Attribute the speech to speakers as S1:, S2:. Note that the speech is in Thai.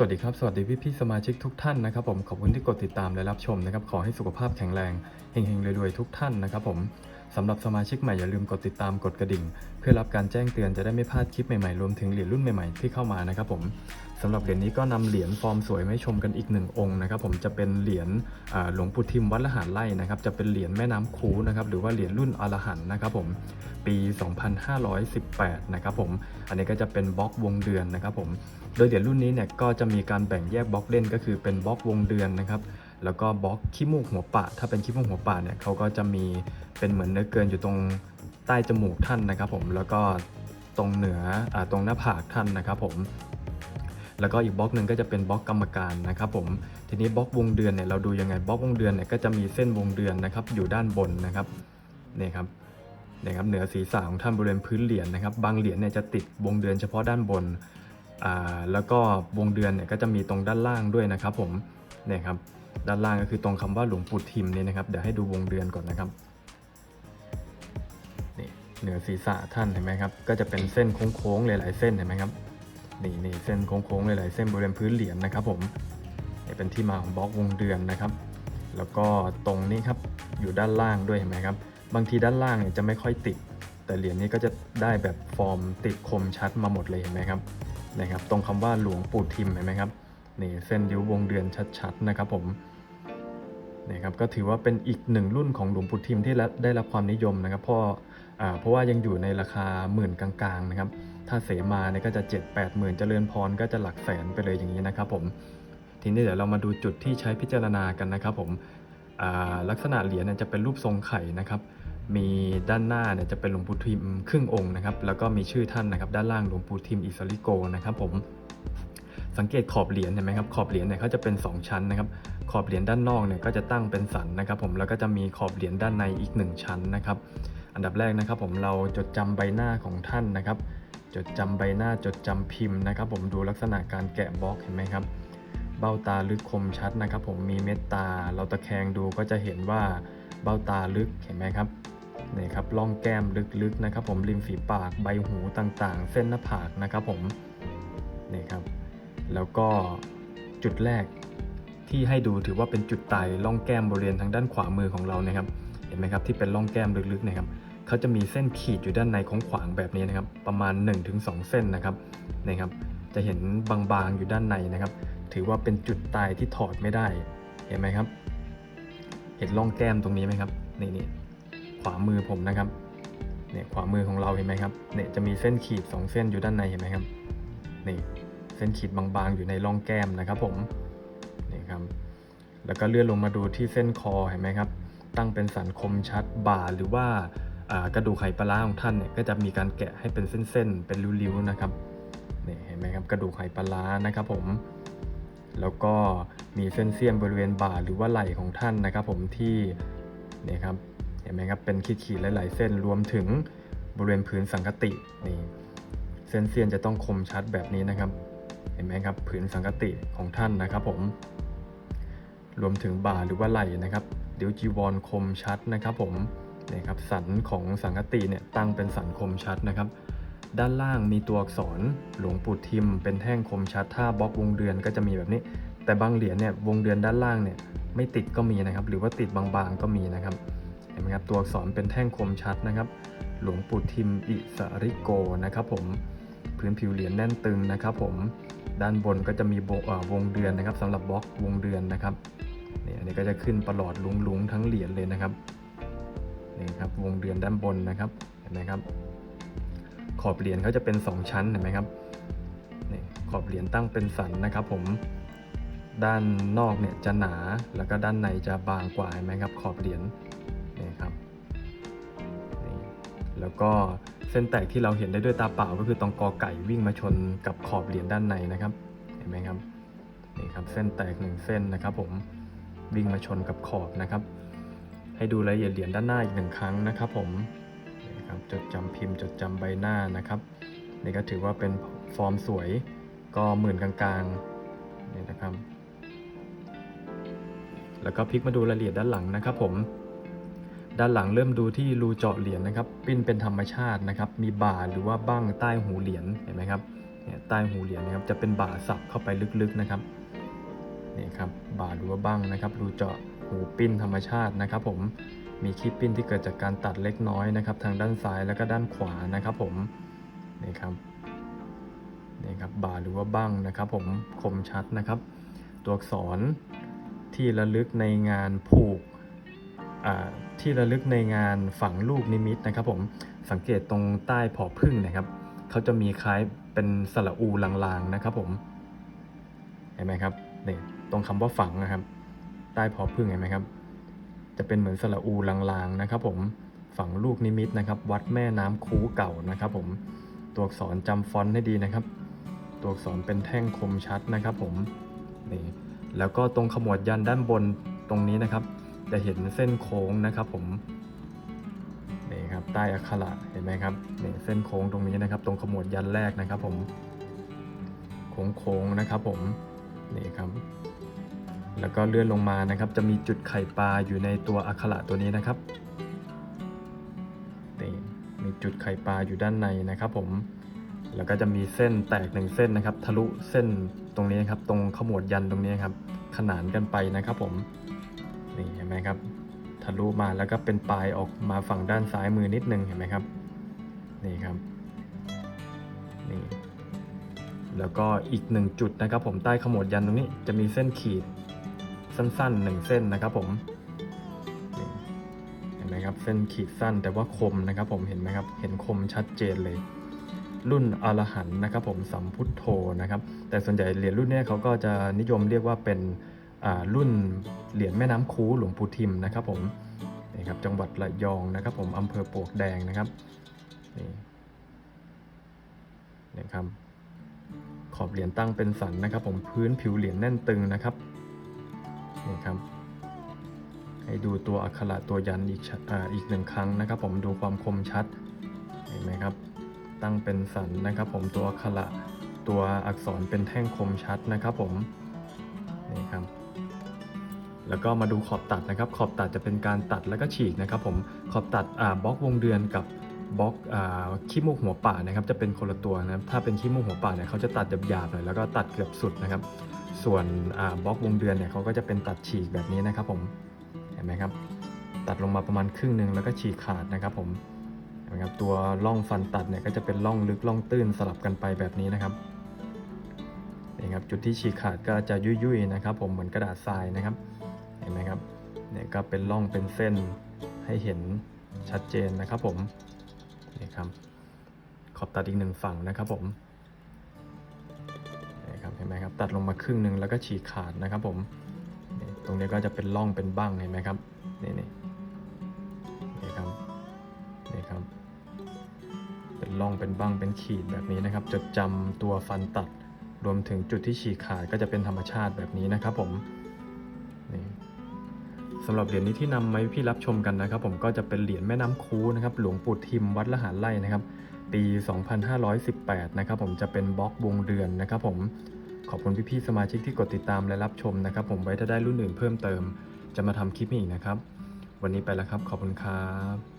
S1: สวัสดีครับ สวัสดีพี่พี่สมาชิกทุกท่านนะครับผมขอบคุณที่กดติดตามและรับชมนะครับ ขอให้สุขภาพแข็งแรงเฮงๆรวยๆทุกท่านนะครับผม สำหรับสมาชิกใหม่อย่าลืมกดติดตามกดกระดิ่ง เพื่อรับการแจ้งเตือนจะได้ไม่พลาดคลิปใหม่ๆ รวมถึงเหรียญรุ่นใหม่ๆที่เข้ามานะครับผมสำหรับเหรียญนี้ก็นำเหรียญฟอร์มสวยมาให้ชมกันอีกหนึ่งองค์นะครับผมจะเป็นเหรียญหลวงปู่ทิมวัดละหารไร่นะครับจะเป็นเหรียญแม่น้ำคูนะครับหรือว่าเหรียญรุ่นอรหันนะครับผมปี 2518 นะครับผมอันนี้ก็จะเป็นบล็อกวงเดือนนะครับผมโดยเหรียญรุ่นนี้เนี่ยก็จะมีการแบ่งแยกบล็อกเล่นก็คือเป็นบล็อกวงเดือนนะครับ แล้วก็บล็อกขี้มูกหัวปะ ถ้าเป็นขี้มูกหัวปะเนี่ยเขาก็จะมีเป็นเหมือนเนื้อเกินอยู่ตรงใต้จมูกท่านนะครับผมแล้วก็ตรงเหนืออตรงหน้าผากท่านนะครับผมแล้วก็อีกบล็อกหนึ่งก็จะเป็นบล็อกกรรมการนะครับผมทีนี้บล็อกวงเดือนเนี่ยเราดูยังไงบล็อกวงเดือนเนี่ยก็จะมีเส้นวงเดือนนะครับอยู่ด้านบนนะครับนี่ครับนี่ครับเหนือศีรษะของท่านบริเวณพื้นเหรียญนะครับ บางเหรียญเนี่ยจะติดวงเดือนเฉพาะด้านบนอ่าแล้วก็วงเดือนเนี่ยก็จะมีตรงด้านล่างด้วยนะครับผมเนี่ยครับ ด้านล่างก็คือตรงคำว่าหลวงปู่ทิมเนี่ยนะครับ เดี๋ยวให้ดูวงเดือนก่อนนะครับนี่เหนือศีรษะท่านเห็นไหมครับ ก็จะเป็นเส้นโค้งๆหลายๆเส้นเห็นไหมครับนี่นี่เส้นโค้งๆหลายๆเส้นบริเวณพื้นเหรียญนะครับ ผมนี่เป็นที่มาของบล็อกวงเดือนนะครับ แล้วก็ตรงนี้ครับอยู่ด้านล่างด้วยเห็นไหมครับ บางทีด้านล่างเนี่ยจะไม่ค่อยติด แต่เหรียญนี้ก็จะได้แบบฟอร์มติดคมชัดมาหมดเลยเห็นไหมครับนะครับ ตรงคำว่าหลวงปู่ทิมเห็นไหมครับ นี่เส้นยิ้ววงเดือนชัดๆนะครับผมนี่ครับก็ถือว่าเป็นอีกหนึ่งรุ่นของหลวงปู่ทิมที่ได้รับความนิยมนะครับเพราะเพราะว่ายังอยู่ในราคาหมื่นกลางๆนะครับถ้าเสมาเนี่ยก็จะ 7 8หมื่นเจริญพรก็จะหลักแสนไปเลยอย่างนี้นะครับผมทีนี้เดี๋ยวเรามาดูจุดที่ใช้พิจารณากันนะครับผมลักษณะเหรียญจะเป็นรูปทรงไข่นะครับ มีด้านหน้าเนี่ยจะเป็นหลวงปู่ทิมครึ่งองค์นะครับแล้วก็มีชื่อท่านนะครับด้านล่างหลวงปู่ทิมอิสริโกนะครับผม สังเกตขอบเหรียญเห็นไหมครับขอบเหรียญเนี่ยเขาจะเป็น 2 ชั้นนะครับขอบเหรียญด้านนอกเนี่ยก็จะตั้งเป็นสันนะครับ ผมแล้วก็จะมีขอบเหรียญด้านในอีก 1 ชั้นนะครับ อันดับแรกนะครับ ผมเราจดจำใบหน้าของท่านนะครับ จดจำใบหน้าจดจำพิมพ์นะครับ ผมดูลักษณะการแกะบล็อกเห็นไหมครับ เบ้าตาลึกคมชัดนะครับ ผมมีเม็ดตา เราตะแคงดูก็จะเห็นว่าเบ้าตาลึกเห็นไหมครับนี่ครับร่องแก้มลึกๆนะครับ ผมริมฝีปากใบหูต่างๆ เส้นหน้าผากนะครับ ผมนี่ครับ แล้วก็จุดแรกที่ให้ดูถือว่าเป็นจุดไตร่องแก้มบริเวณทางด้านขวามือของเรานะครับ เห็นไหมครับที่เป็นร่องแก้มลึกๆนะครับเขาจะมีเส้นขีดอยู่ด้านในของขวางแบบนี้นะครับ ประมาณ 1-2 เส้นนะครับนี่ครับ จะเห็นบางๆอยู่ด้านในนะครับ ถือว่าเป็นจุดตายที่ถอดไม่ได้ เห็นไหมครับ เห็นร่องแก้มตรงนี้ไหมครับนี่นี่ขวามือผมนะครับเนี่ยขวามือของเราเห็นไหมครับเนี่ยจะมีเส้นขีด 2 เส้นอยู่ด้านในเห็นไหมครับนี่ เส้นขีดบางๆ อยู่ในร่องแก้มนะครับผมนี่ครับแล้วก็เลื่อนลงมาดูที่เส้นคอเห็นไหมครับ ตั้งเป็นสันคมชัดบ่าหรือว่ากระดูกไขปลาร้าของท่านเนี่ยก็จะมีการแกะให้เป็นเส้นๆเป็นริ้วๆนะครับนี่เห็นไหมครับกระดูกไขปลาร้านะครับผมแล้วก็มีเส้นเสี้ยนบริเวณบ่าหรือว่าไหล่ของท่านนะครับ ผมที่เนี่ยครับเห็นไหมครับเป็นขีดๆหลายๆเส้นรวมถึงบริเวณพื้นสังกตินี่เส้นเสี้ยนจะต้องคมชัดแบบนี้นะครับ เห็นไหมครับผืนสังกติของท่านนะครับผม รวมถึงบ่าหรือว่าไหล่นะครับเดี๋ยวจีวรคมชัดนะครับ ผมนี่ครับสันของสังกติเนี่ยตั้งเป็นสันคมชัดนะครับ ด้านล่างมีตัวอักษรหลวงปู่ทิม เป็นแท่งคมชัด ถ้าบล็อกวงเดือนก็จะมีแบบนี้ แต่บางเหรียญเนี่ยวงเดือนด้านล่างเนี่ยไม่ติดก็มีนะครับ หรือว่าติดบางๆก็มีนะครับเห็นไหมครับตัวอักษรเป็นแท่งคมชัดนะครับ หลวงปู่ทิมอิสริโกนะครับ ผมพื้นผิวเหรียญแน่นตึงนะครับ ผม ด้านบนก็จะมีวงเดือนนะครับสำหรับบล็อกวงเดือนนะครับนี่อันนี้ก็จะขึ้นประหลอดลุงๆทั้งเหรียญเลยนะครับนี่ครับวงเดือนด้านบนนะครับเห็นไหมครับ ขอบเหรียญเขาจะเป็น 2 ชั้นเห็นไหมครับนี่ขอบเหรียญตั้งเป็นสันนะครับ ผมด้านนอกเนี่ยจะหนาแล้วก็ด้านในจะบางกว่าเห็นไหมครับ ขอบเหรียญนี่ครับนี่แล้วก็ เส้นแตกที่เราเห็นได้ด้วยตาเปล่าก็คือตรงกอไก่วิ่งมาชนกับขอบเหรียญด้านในนะครับ เห็นไหมครับนี่ครับเส้นแตกหนึ่งเส้นนะครับ ผมวิ่งมาชนกับขอบนะครับ ให้ดูรายละเอียดเหรียญด้านหน้าอีกหนึ่งครั้งนะครับ ผมนี่ครับจดจำพิมพ์จดจำใบหน้านะครับนี่ก็ถือว่าเป็นฟอร์มสวยก็หมื่นกลางๆนี่นะครับ แล้วก็พลิกมาดูรายละเอียดด้านหลังนะครับ ผม ด้านหลังเริ่มดูที่รูเจาะเหรียญนะครับ ปิ้นเป็นธรรมชาตินะครับ มีบ่าหรือว่าบั้งใต้หูเหรียญเห็นไหมครับเนี่ยใต้หูเหรียญนะครับจะเป็นบ่าสับเข้าไปลึกๆนะครับนี่ครับบ่ารั้วบ้างนะครับ รูเจาะหูปิ้นธรรมชาตินะครับ ผมมีขี้ปิ้นที่เกิดจากการตัดเล็กน้อยนะครับ ทางด้านซ้ายแล้วก็ด้านขวานะครับ ผมนี่ครับนี่ครับบ่าหรือว่าบ้างนะครับ ผมคมชัดนะครับ ตัวอักษรที่ระลึกในงานผูก ที่ระลึกในงานฝังลูกนิมิตนะครับผมสังเกตตรงใต้ผอพึ่งนะครับเขาจะมีคล้ายเป็นสระอูลางๆนะครับผมเห็นไหมครับนี่ตรงคำว่าฝังนะครับ ใต้ผอพึ่งเห็นไหมครับ จะเป็นเหมือนสระอูลางๆนะครับ ผมฝังลูกนิมิตนะครับ วัดแม่น้ำคูเก่านะครับ ผมตัวอักษรจำฟอนต์ให้ดีนะครับ ตัวอักษรเป็นแท่งคมชัดนะครับ ผมนี่แล้วก็ตรงขมวดยันด้านบนตรงนี้นะครับ จะเห็นเส้นโค้งนะครับผมนี่ครับใต้อักขระเห็นไหมครับนี่เส้นโค้งตรงนี้นะครับ ตรงขมวดยันแรกนะครับ ผมโค้งๆนะครับ ผมนี่ครับ แล้วก็เลื่อนลงมานะครับ จะมีจุดไข่ปลาอยู่ในตัวอักขระตัวนี้นะครับนี่มีจุดไข่ปลาอยู่ด้านในนะครับ ผมแล้วก็จะมีเส้นแตกหนึ่งเส้นนะครับ ทะลุเส้นตรงนี้ครับ ตรงขมวดยันตรงนี้ครับ ขนานกันไปนะครับ ผม นี่เห็นไหมครับทะลุมาแล้วก็เป็นปลายออกมาฝั่งด้านซ้ายมือนิดนึงเห็นไหมครับนี่ครับนี่แล้วก็อีกหนึ่งจุดนะครับ ผมใต้ขมวดยันตรงนี้จะมีเส้นขีดสั้นๆหนึ่งเส้นนะครับ ผมเห็นไหมครับเส้นขีดสั้นแต่ว่าคมนะครับ ผมเห็นไหมครับ เห็นคมชัดเจนเลย รุ่นอรหันนะครับ ผมสัมพุทโธนะครับ แต่ส่วนใหญ่เหรียญรุ่นนี้เขาก็จะนิยมเรียกว่าเป็น รุ่นเหรียญแม่น้ำคูหลวงปู่ทิมนะครับผมนี่ครับจังหวัดระยองนะครับผมอำเภอปวกแดงนะครับนี่นะครับขอบเหรียญตั้งเป็นสันนะครับ ผมพื้นผิวเหรียญแน่นตึงนะครับนี่ครับให้ดูตัวอักขระตัวยันอีกออีกหนึ่งครั้งนะครับ ผมดูความคมชัดเห็นไหมครับ ตั้งเป็นสันนะครับ ผมตัวอักขระตัวอักษรเป็นแท่งคมชัดนะครับ ผมนี่ครับ แล้วก็มาดูขอบตัดนะครับ ขอบตัดจะเป็นการตัดแล้วก็ฉีกนะครับผมขอบตัดบล็อกวงเดือนกับบล็อกขี้มูกหัวป่านะครับจะเป็นคนละตัวนะครับถ้าเป็นขี้มูกหัวป่าเนี่ยเขาจะตัดหยาบๆหน่อยแล้วก็ตัดเกือบสุดนะครับ ส่วนบล็อกวงเดือนเนี่ยเขาก็จะเป็นตัดฉีกแบบนี้นะครับผมเห็นไหมครับตัดลงมาประมาณครึ่งหนึ่งแล้วก็ฉีกขาดนะครับผมเห็นไหมครับตัวร่องฟันตัดเนี่ยก็จะเป็นร่องลึกร่องตื้นสลับกันไปแบบนี้นะครับนี่ครับจุดที่ฉีกขาดก็จะยุ่ยๆนะครับผมเหมือนกระดาษทรายนะครับ เห็นไหมครับเนี่ยก็เป็นร่องเป็นเส้นให้เห็นชัดเจนนะครับผมนี่ครับขอบตัดอีกหนึ่งฝั่งนะครับผมนี่ครับเห็นไหมครับตัดลงมาครึ่งหนึ่งแล้วก็ฉีกขาดนะครับผมตรงนี้ก็จะเป็นร่องเป็นบ้างเห็นไหมครับนี่นี่นี่ครับนี่ครับเป็นร่องเป็นบ้างเป็นขีดแบบนี้นะครับ จดจำตัวฟันตัดรวมถึงจุดที่ฉีกขาดก็จะเป็นธรรมชาติแบบนี้นะครับผม สำหรับเหรียญนี้ที่นำมาให้พี่รับชมกันนะครับ ผมก็จะเป็นเหรียญแม่น้ำคูนะครับหลวงปู่ทิมวัดละหารไร่นะครับ ปี 2518 นะครับผมจะเป็นบล็อกวงเดือนนะครับ ผมขอบคุณพี่ๆสมาชิกที่กดติดตามและรับชมนะครับ ผมไว้ถ้าได้รุ่นอื่นเพิ่มเติม จะมาทำคลิปอีกนะครับ วันนี้ไปแล้วครับ ขอบคุณครับ